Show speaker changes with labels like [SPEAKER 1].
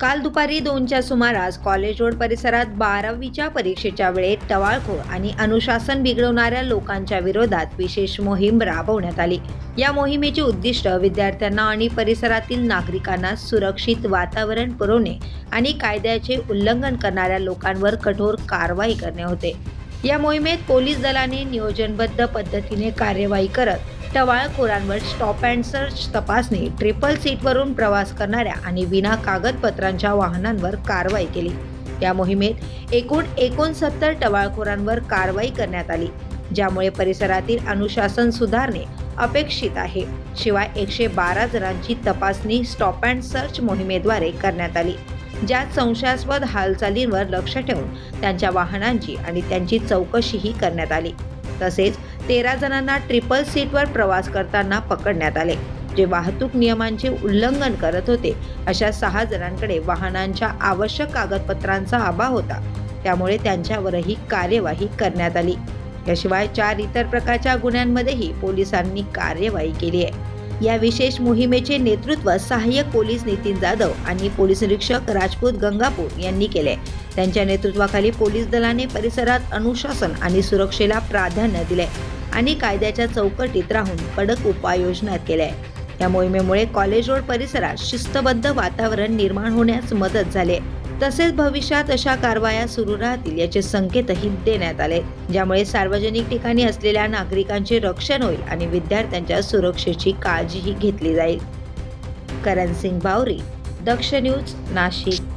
[SPEAKER 1] काल दुपारी दोनच्या सुमारास कॉलेज रोड परिसरात बारावीच्या परीक्षेच्या वेळेत टवाळखोर आणि अनुशासन बिघडवणाऱ्या लोकांच्या विरोधात विशेष मोहीम राबवण्यात आली. या मोहिमेचे उद्दिष्ट विद्यार्थ्यांना आणि परिसरातील नागरिकांना सुरक्षित वातावरण पुरवणे आणि कायद्याचे उल्लंघन करणाऱ्या लोकांवर कठोर कारवाई करणे होते. या मोहिमेत पोलीस दलाने नियोजनबद्ध पद्धतीने कार्यवाही करत टवाळखोरांवर स्टॉप अँड सर्च तपासणी ट्रिपल सीटवरून प्रवास करणाऱ्या आणि विना कागदपत्रांच्या वाहनांवर कारवाई केली. या मोहिमेत एकूण एकोणसत्तर टवाळखोरांवर कारवाई करण्यात आली ज्यामुळे परिसरातील अनुशासन सुधारणे अपेक्षित आहे. शिवाय एकशे बारा जणांची तपासणी स्टॉप अँड सर्च मोहिमेद्वारे करण्यात आली ज्यात संशयास्पद हालचालींवर लक्ष ठेवून त्यांच्या वाहनांची आणि त्यांची चौकशीही करण्यात आली. तसेच तेरा जणांना ट्रिपल सीटवर प्रवास करताना पकडण्यात आले जे वाहतूक नियमांचे उल्लंघन करत होते. अशा सहा जणांकडे वाहनांच्या आवश्यक कागदपत्रांचा अभाव होता. त्यामुळे त्यांच्यावरही कार्यवाही करण्यात आली. याशिवाय चार इतर प्रकारच्या गुन्ह्यांमध्येही पोलिसांनी कार्यवाही केली आहे. या विशेष मोहिमेचे नेतृत्व सहाय्यक पोलीस नितीन जाधव आणि पोलीस निरीक्षक राजपूत गंगापूर यांनी केले. त्यांच्या नेतृत्वाखाली पोलीस दलाने परिसरात अनुशासन आणि सुरक्षेला प्राधान्य दिले आणि कायद्याच्या चौकटीत राहून कडक उपाययोजना केल्या या मोहिमेमुळे कॉलेज रोड परिसरात शिस्तबद्ध वातावरण निर्माण होण्यास मदत झाली. तसेच भविष्यात अशा कारवाया सुरू राहतील याचे संकेतही देण्यात आले. ज्यामुळे सार्वजनिक ठिकाणी असलेल्या नागरिकांचे रक्षण होईल आणि विद्यार्थ्यांच्या सुरक्षेची काळजीही घेतली जाईल. करण सिंग बावरी दक्ष न्यूज नाशिक.